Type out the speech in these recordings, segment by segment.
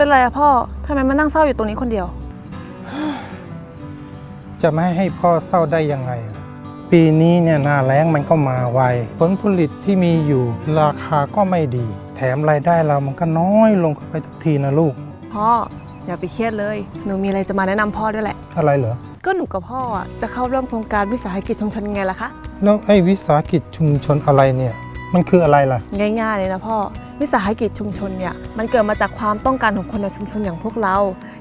เป็นไรอะพ่อ ทำไมมานั่งเศร้าอยู่ตรงนี้คนเดียว จะไม่ให้พ่อเศร้าได้ยังไงล่ะปีนี้เนี่ยหน้าแล้งมันก็มาไว ผลผลิตที่มีอยู่ราคาก็ไม่ดี แถมรายได้เรามันก็น้อยลงเข้าไปทุกทีนะลูก พ่อ อย่าไปเครียดเลย หนูมีอะไรจะมาแนะนำพ่อด้วยแหละ อะไรเหรอ ก็หนูกับพ่ออะจะเข้าร่วมโครงการวิสาหกิจชุมชนยังไงล่ะคะ แล้วไอ้วิสาหกิจชุมชนอะไรเนี่ย มันคืออะไรล่ะ ง่ายๆเลยนะพ่อ วิสาหกิจชุมชนเนี่ยมันเกิดมาจากความต้องการของคนในชุมชนอย่างพวกเรา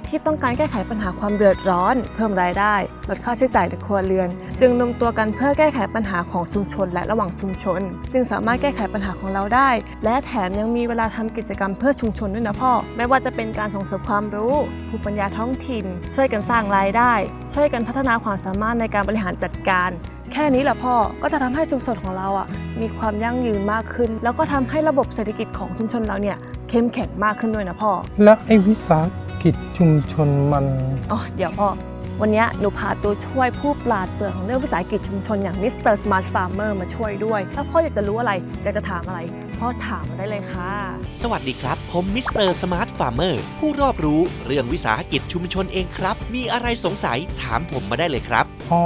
ที่ต้องการแก้ไขปัญหาความเดือดร้อน เพิ่มรายได้ ลดค่าใช้จ่ายในครัวเรือน จึงรวมตัวกันเพื่อแก้ไขปัญหาของชุมชน และระหว่างชุมชน จึงสามารถแก้ไขปัญหาของเราได้ และแถมยังมีเวลาทำกิจกรรมเพื่อชุมชนด้วยนะพ่อ ไม่ว่าจะเป็นการส่งเสริมความรู้ภูมิปัญญาท้องถิ่น ช่วยกันสร้างรายได้ ช่วยกันพัฒนาความสามารถในการบริหารจัดการ แค่นี้แหละพ่อก็จะทำให้ชุมชนของเราอะมีความยั่งยืนมากขึ้น แล้วก็ทำให้ระบบเศรษฐกิจของชุมชนเราเนี่ยเข้มแข็งมากขึ้นด้วยนะพ่อ แล้วไอ้วิสาหกิจชุมชนมันอ๋อเดี๋ยวพ่อวันเนี้ยหนูพาตัวช่วยผู้ปราดเปรื่องของเรื่องวิสาหกิจชุมชนอย่างมิสเตอร์สมาร์ทฟาร์มเมอร์มาช่วยด้วย ถ้าพ่ออยากจะรู้อะไรอยากจะถามอะไร พ่อถามมาได้เลยค่ะ สวัสดีครับ ผมมิสเตอร์สมาร์ทฟาร์มเมอร์ผู้รอบรู้เรื่องวิสาหกิจชุมชนเองครับ มีอะไรสงสัยถามผมมาได้เลยครับ อ๋อ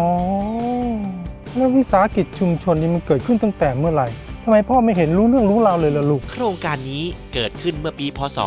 แล้ววิสาหกิจชุมชนนี้มันเกิดขึ้นตั้งแต่เมื่อไหร่ทำไมพ่อไม่เห็นรู้เรื่องรู้ราวเลยล่ะลูก โครงการนี้ เกิดขึ้นเมื่อปีพศ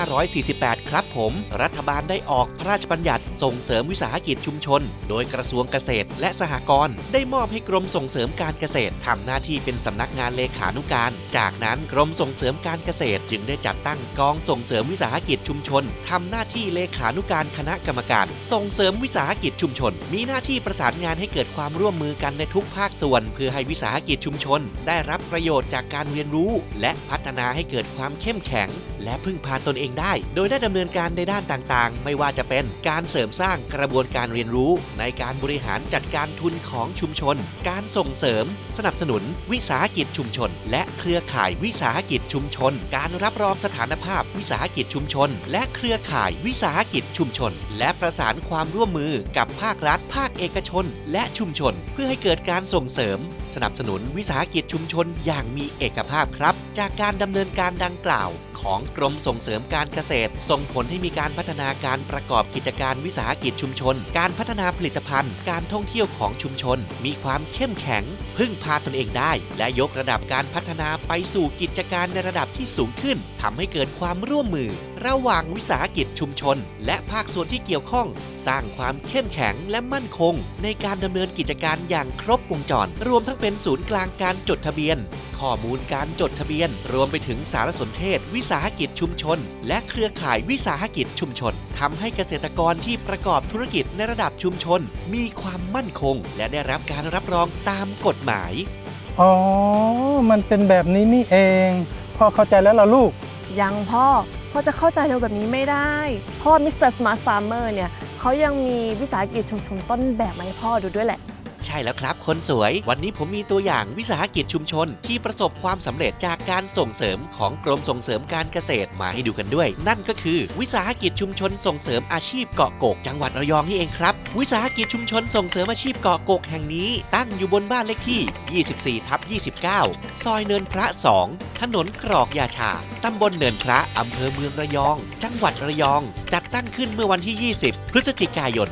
2548 ครับผม รัฐบาลได้ออกพระราชบัญญัติส่งเสริมวิสาหกิจชุมชน โดยกระทรวงเกษตรและสหกรณ์ได้มอบให้กรมส่งเสริมการเกษตรทำหน้าที่เป็นสำนักงานเลขานุการ จากนั้นกรมส่งเสริมการเกษตร จึงได้จัดตั้งกองส่งเสริมวิสาหกิจชุมชนทำหน้าที่เลขานุการคณะกรรมการ ส่งเสริมวิสาหกิจชุมชน มีหน้าที่ประสานงานให้เกิดความร่วมมือกันในทุกภาคส่วน เพื่อให้วิสาหกิจชุมชน ได้รับประโยชน์จากการเรียนรู้ และพัฒนาให้เกิดความเข้มแข็ง และพึ่งพาตนเองได้ โดยได้ดำเนินการในด้านต่างๆ ไม่ว่าจะเป็นการเสริมสร้างกระบวนการเรียนรู้ ในการบริหารจัดการทุนของชุมชน การส่งเสริม สนับสนุน วิสาหกิจชุมชน และเครือข่ายวิสาหกิจชุมชน การรับรองสถานภาพวิสาหกิจชุมชน และเครือข่ายวิสาหกิจชุมชน และประสานความร่วมมือกับภาครัฐ ภาคเอกชน และชุมชน เพื่อให้เกิดการส่งเสริม สนับสนุนวิสาหกิจชุมชนอย่างมีเอกภาพครับ จากการดำเนินการดัังกล่าว ของกรมส่งเสริมการเกษตร ส่งผลให้มีการพัฒนาการประกอบกิจการวิสาหกิจชุมชน การพัฒนาผลิตภัณฑ์ การท่องเที่ยวของชุมชน มีความเข้มแข็ง พึ่งพาตนเองได้ และยกระดับการพัฒนาไปสู่กิจการในระดับที่สูงขึ้นทำให้เกิดความร่วมมือ ระหว่างวิสาหกิจชุมชน และภาคส่วนที่เกี่ยวข้อง สร้างความเข้มแข็งและมั่นคง ในการดำเนินกิจการอย่างครบวงจร รวมทั้งเป็นศูนย์กลางการจดทะเบียน ข้อมูลการจดทะเบียน รวมไปถึงสารสนเทศ วิสาหกิจชุมชน และเครือข่ายวิสาหกิจชุมชนทำให้เกษตรกรที่ประกอบธุรกิจในระดับชุมชน มีความมั่นคง และได้รับการรับรองตามกฎหมาย อ๋อ มันเป็นแบบนี้นี่เอง พ่อเข้าใจแล้วล่ะลูก ยังพ่อ เขาจะเข้าใจเราแบบนี้ไม่ได้ เพราะมิสเตอร์สมาร์ทฟาร์มเมอร์เนี่ยเขายังมีวิสาหกิจชุมชนต้นแบบมาให้พ่อดูด้วยแหละ ใช่แล้วครับคนสวย วันนี้ผมมีตัวอย่างวิสาหกิจชุมชน ที่ประสบความสำเร็จจากการส่งเสริมของกรมส่งเสริมการเกษตรมาให้ดูกันด้วย นั่นก็คือ วิสาหกิจชุมชนส่งเสริมอาชีพเกาะกก จังหวัดระยองนี่เองครับ วิสาหกิจชุมชนส่งเสริมอาชีพเกาะกกแห่งนี้ ตั้งอยู่บนบ้านเลขที่ 24ทับ29 ซอยเนินพระ 2 ถนนกรอกยาชา ตำบลเนินพระอำเภอเมืองระยอง จังหวัดระยอง จัดตั้งขึ้นเมื่อวันที่ 20 พฤศจิกายน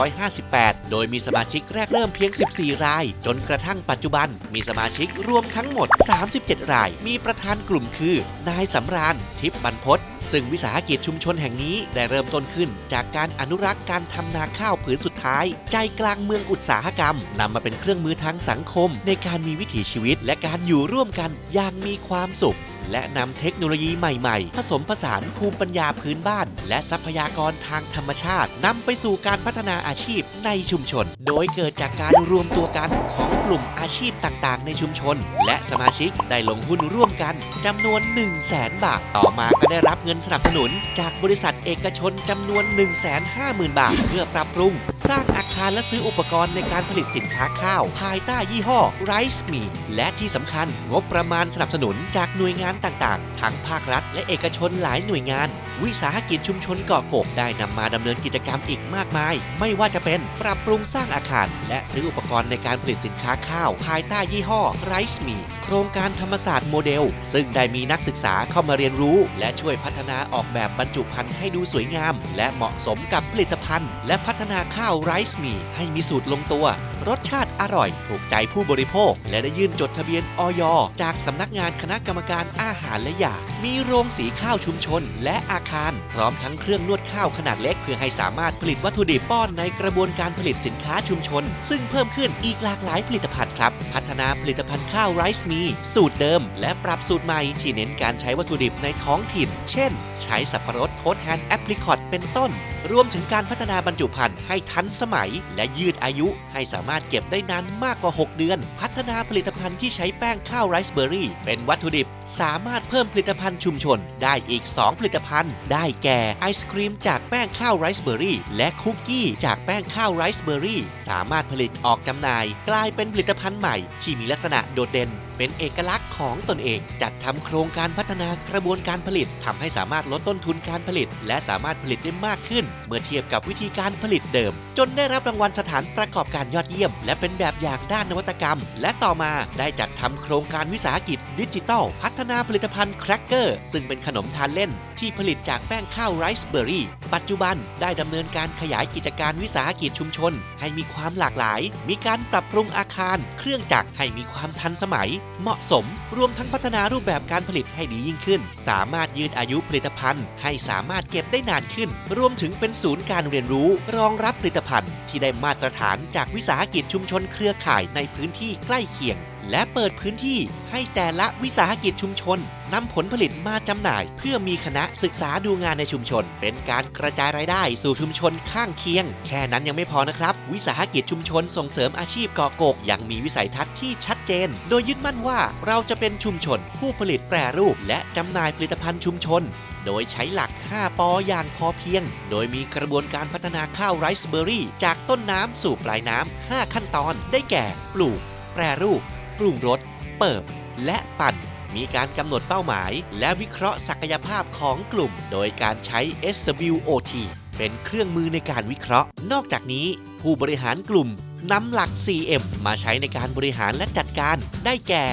2558 โดยมีสมาชิกแรกเริ่มเพียง 14 ราย จนกระทั่งปัจจุบัน มีสมาชิกรวมทั้งหมด 37 ราย มีประธานกลุ่มคือ นายสำราญ ทิพย์บรรพศ ซึ่งวิสาหกิจชุมชนแห่งนี้ได้เริ่มต้นขึ้น จากการอนุรักษ์การทำนาข้าวผืนสุดท้าย ใจกลางเมืองอุตสาหกรรมนำมาเป็นเครื่องมือทางสังคม ในการมีวิถีชีวิต และการอยู่ร่วมกันอย่างมีความสุข และนำเทคโนโลยีใหม่ๆ ผสมผสานภูมิปัญญาพื้นบ้าน และทรัพยากรทางธรรมชาตินำไปสู่การพัฒนาอาชีพในชุมชน โดยเกิดจากการรวมตัวกันของกลุ่มอาชีพต่างๆ ในชุมชน และสมาชิกได้ลงหุ้นร่วมกันจำนวน 1 0 0 0 0แสนบาท ต่อมาก็ได้รับเงินสนับสนุนจากบริษัทเอกชนจำนวน 1 5 0 0 0 0 บาท เพื่อปรับปรุงสร้างาคารและซื้ออุปกรณ์ในการผลิตสินค้าข้าว ภายใต้ยี่ห้อ Rice Me และที่สำคัญงบประมาณสนับสนุนจากหน่วยงานต่างๆ ทั้งภาครัฐ และเอกชนหลายหน่วยงาน วิสาหกิจชุมชนเกาะกกได้นำมาดำเนินกิจกรรมอีกมากมาย ไม่ว่าจะเป็นปรับปรุงสร้างอาคาร และซื้ออุปกรณ์ในการผลิตสินค้าข้าว ภายใต้ยี่ห้อ Rice Me โครงการธรรมศาสตร์โมเดล ซึ่งได้มีนักศึกษาเข้ามาเรียนรู้ และช่วยพัฒนาออกแบบบรรจุภัณฑ์ให้ดูสวยงาม และเหมาะสมกับผลิตภัณฑ์ และพัฒนาข้าว Rice Me ให้มีสูตรลงตัว รสชาติอร่อย ถูกใจผู้บริโภค และได้ยื่นจดทะเบียนออย จากสำนักงานคณะกรรมการอาหารและยา มีโรงสีข้าวชุมชน และอาคาร พร้อมทั้งเครื่องนวดข้าวขนาดเล็ก เพื่อให้สามารถผลิตวัตถุดิบป้อนในกระบวนการผลิตสินค้าชุมชน ซึ่งเพิ่มขึ้นอีกหลากหลายผลิตภัณฑ์ครับ พัฒนาผลิตภัณฑ์ข้าวไรซ์มี สูตรเดิม และปรับสูตรใหม่ที่เน้นการใช้วัตถุดิบในท้องถิ่น เช่น ใช้สับปะรดโทสแฮนแอปริคอตเป็นต้น รวมถึงการพัฒนาบรรจุภัณฑ์ให้ทันสมัยและยืดอายุให้สามารถเก็บได้นานมากกว่า 6 เดือน พัฒนาผลิตภัณฑ์ที่ใช้แป้งข้าวไรซ์เบอร์รี่ เป็นวัตถุดิบ สามารถเพิ่มผลิตภัณฑ์ชุมชน ได้อีก 2 ผลิตภัณฑ์ ได้แก่ไอศครีมจากแป้งข้าวไรซ์เบอร์รี่ และคุกกี้จากแป้งข้าวไรซ์เบอร์รี่ สามารถผลิตออกจำหน่าย กลายเป็นผลิตภัณฑ์ใหม่ที่มีลักษณะโดดเด่น เป็นเอกลักษณ์ของตนเอง จัดทำโครงการพัฒนากระบวนการผลิตทำให้สามารถลดต้นทุนการผลิต และสามารถผลิตได้มากขึ้น เมื่อเทียบกับวิธีการผลิตเดิม จนได้รับรางวัลสถานประกอบการยอดเยี่ยม และเป็นแบบอย่างด้านนวัตกรรม และต่อมาได้จัดทำโครงการวิสาหกิจ ดิจิทัล พัฒนาผลิตภัณฑ์แครกเกอร์ซึ่งเป็นขนมทานเล่น ที่ผลิตจากแป้งข้าวไรซ์เบอร์รี่ ปัจจุบันได้ดำเนินการขยายกิจการวิสาหกิจชุมชน ให้มีความหลากหลาย มีการปรับปรุงอาคาร เครื่องจักรให้มีความทันสมัยเหมาะสมรวมทั้งพัฒนารูปแบบการผลิตให้ดียิ่งขึ้น สามารถยืดอายุผลิตภัณฑ์ ให้สามารถเก็บได้นานขึ้น รวมถึงเป็นศูนย์การเรียนรู้ รองรับผลิตภัณฑ์ ที่ได้มาตรฐานจากวิสาหกิจชุมชนเครือข่ายในพื้นที่ใกล้เคียง และเปิดพื้นที่ให้แต่ละวิสาหกิจชุมชนนำผลผลิตมาจำหน่าย เพื่อมีคณะศึกษาดูงานในชุมชน เป็นการกระจายรายได้สู่ชุมชนข้างเคียง แค่นั้นยังไม่พอนะครับ วิสาหกิจชุมชนส่งเสริมอาชีพเกาะกกยังมีวิสัยทัศน์ที่ชัดเจน โดยยึดมั่นว่าเราจะเป็นชุมชน ผู้ผลิตแปรรูป และจำหน่ายผลิตภัณฑ์ชุมชนโดยใช้หลัก 5 ปออย่างพอเพียง โดยมีกระบวนการพัฒนาข้าวไรซ์เบอร์รี่ จากต้นน้ำสู่ปลายน้ำ 5 ขั้นตอน ได้แก่ ปลูก แปรรูป ปรุงรส เปิบ และปั่น มีการกำหนดเป้าหมาย และวิเคราะห์ศักยภาพของกลุ่ม โดยการใช้ SWOT เป็นเครื่องมือในการวิเคราะห์ นอกจากนี้ ผู้บริหารกลุ่มนำหลัก CM มาใช้ในการบริหารและจัดการได้แก่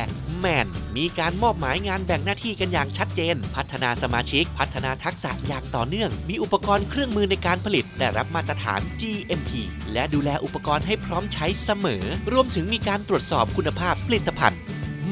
แมนมีการมอบหมายงานแบ่งหน้าที่กันอย่างชัดเจน พัฒนาสมาชิก พัฒนาทักษะอย่างต่อเนื่อง มีอุปกรณ์เครื่องมือในการผลิต ได้รับมาตรฐาน GMP และดูแลอุปกรณ์ให้พร้อมใช้เสมอ รวมถึงมีการตรวจสอบคุณภาพผลิตภัณฑ์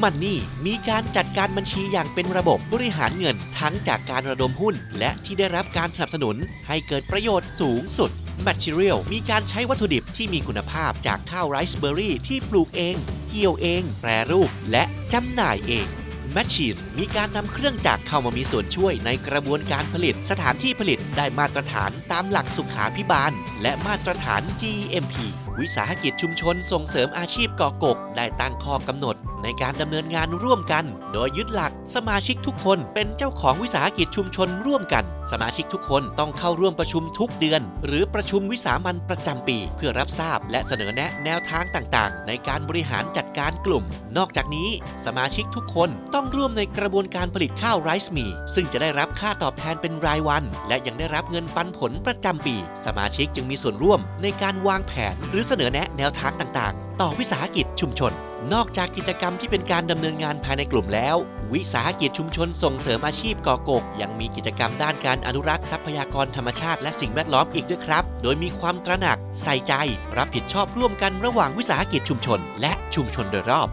มันนี่มีการจัดการบัญชีอย่างเป็นระบบบริหารเงิน ทั้งจากการระดมหุ้น และที่ได้รับการสนับสนุนให้เกิดประโยชน์สูงสุด Material มีการใช้วัตถุดิบที่มีคุณภาพจากข้าวไรซ์เบอร์รี่ที่ปลูกเอง เกี่ยวเอง แปรรูป และ จำหน่ายเองแมชชีสมีการนำเครื่องจักรเข้ามามีส่วนช่วยในกระบวนการผลิตสถานที่ผลิตได้มาตรฐานตามหลักสุขาพิบาล และมาตรฐาน GMP วิสาหกิจชุมชนส่งเสริมอาชีพก่อกก ได้ตั้งข้อกำหนด ในการดำเนินงานร่วมกัน โดยยึดหลักสมาชิกทุกคนเป็นเจ้าของวิสาหกิจชุมชนร่วมกัน สมาชิกทุกคนต้องเข้าร่วมประชุมทุกเดือน หรือประชุมวิสามันประจำปี เพื่อรับทราบและเสนอแนะแนวทางต่างๆ ในการบริหารจัดการกลุ่ม นอกจากนี้ สมาชิกทุกคนต้องร่วมในกระบวนการผลิตข้าวไรซ์มีซึ่งจะได้รับค่าตอบแทนเป็นรายวัน และยังได้รับเงินปันผลประจำปี สมาชิกจึงมีส่วนร่วมในการวางแผนหรือเสนอแนะแนวทางต่างๆ ต่อวิสาหกิจชุมชน นอกจากกิจกรรมที่เป็นการดำเนินงานภายในกลุ่มแล้ว วิสาหกิจชุมชนส่งเสริมอาชีพก่อกก ยังมีกิจกรรมด้านการอนุรักษ์ทรัพยากรธรรมชาติและสิ่งแวดล้อมอีกด้วยครับ โดยมีความตระหนัก ใส่ใจ รับผิดชอบร่วมกันระหว่างวิสาหกิจชุมชน และชุมชนโดยรอบ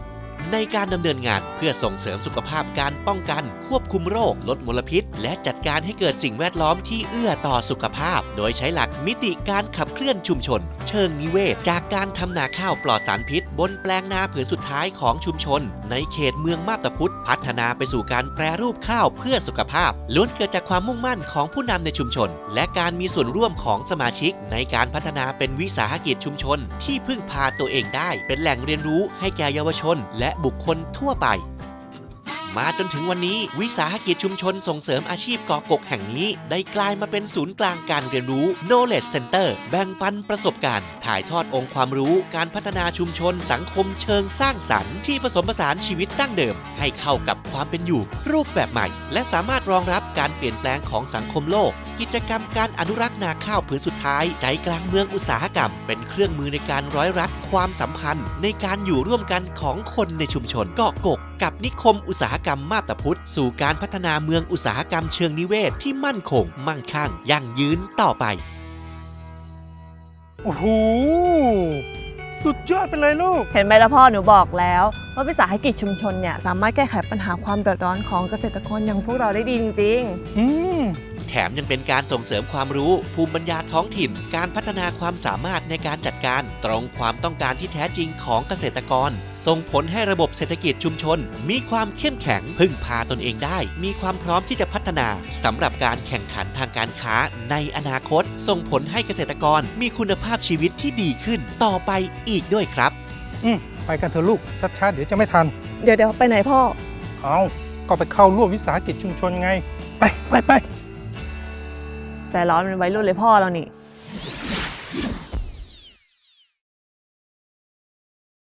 ในการดำเนินงานเพื่อส่งเสริมสุขภาพการป้องกัน ควบคุมโรค ลดมลพิษ และจัดการให้เกิดสิ่งแวดล้อมที่เอื้อต่อสุขภาพ โดยใช้หลักมิติการขับเคลื่อนชุมชน เชิงนิเวศ จากการทำนาข้าวปลอดสารพิษ บนแปลงนาผืนสุดท้ายของชุมชน ในเขตเมืองมาบตาพุธพัฒนาไปสู่การแปรรูปข้าวเพื่อสุขภาพล้วนเกิดจากความมุ่งมั่นของผู้นำในชุมชน และการมีส่วนร่วมของสมาชิก ในการพัฒนาเป็นวิสาหกิจชุมชน ที่พึ่งพาตัวเองได้ เป็นแหล่งเรียนรู้ให้แก่เยาวชน และบุคคลทั่วไป มาจนถึงวันนี้ วิสาหกิจชุมชนส่งเสริมอาชีพกอกกแห่งนี้ ได้กลายมาเป็นศูนย์กลางการเรียนรู้ Knowledge Center แบ่งปันประสบการณ์ ถ่ายทอดองค์ความรู้การพัฒนาชุมชนสังคมเชิงสร้างสรรค์ที่ผสมผสานชีวิตดั้งเดิม ให้เข้ากับความเป็นอยู่ รูปแบบใหม่ และสามารถรองรับการเปลี่ยนแปลงของสังคมโลก กิจกรรมการอนุรักษ์นาข้าวผืนสุดท้ายใจกลางเมืองอุตสาหกรรม เป็นเครื่องมือในการร้อยรัดความสัมพันธ์ ในการอยู่ร่วมกันของคนในชุมชนเกาะกกกับนิคมอุตสาหกรรมมาบตาพุธสู่การพัฒนาเมืองอุตสาหกรรมเชิงนิเวศที่มั่นคง มั่งคั่งยั่งยืนต่อไป โอ้โห สุดยอดไปเลยลูก เห็นไหมล่ะพ่อหนูบอกแล้ว ว่าวิสาหกิจชุมชนเนี่ยสามารถแก้ไขปัญหาความเดือดร้อนของเกษตรกรอย่างพวกเราได้ดีจริงๆอืมแถมยังเป็นการส่งเสริมความรู้ ภูมิปัญญาท้องถิ่น การพัฒนาความสามารถในการจัดการ ตรงความต้องการที่แท้จริงของเกษตรกร ส่งผลให้ระบบเศรษฐกิจชุมชน มีความเข้มแข็งพึ่งพาตนเองได้ มีความพร้อมที่จะพัฒนาสำหรับการแข่งขันทางการค้าในอนาคต ส่งผลให้เกษตรกรมีคุณภาพชีวิตที่ดีขึ้น ต่อไปอีกด้วยครับ อืมไปกันเถอะลูกชัดๆเดี๋ยวจะไม่ทัน เดี๋ยวเดี๋ยวไปไหนพ่อ เอาก็ไปเข้าร่วมวิสาหกิจชุมชนไง ไปไปไปแต่ร้อนเป็นวัยรุ่นเลยพ่อเรานี่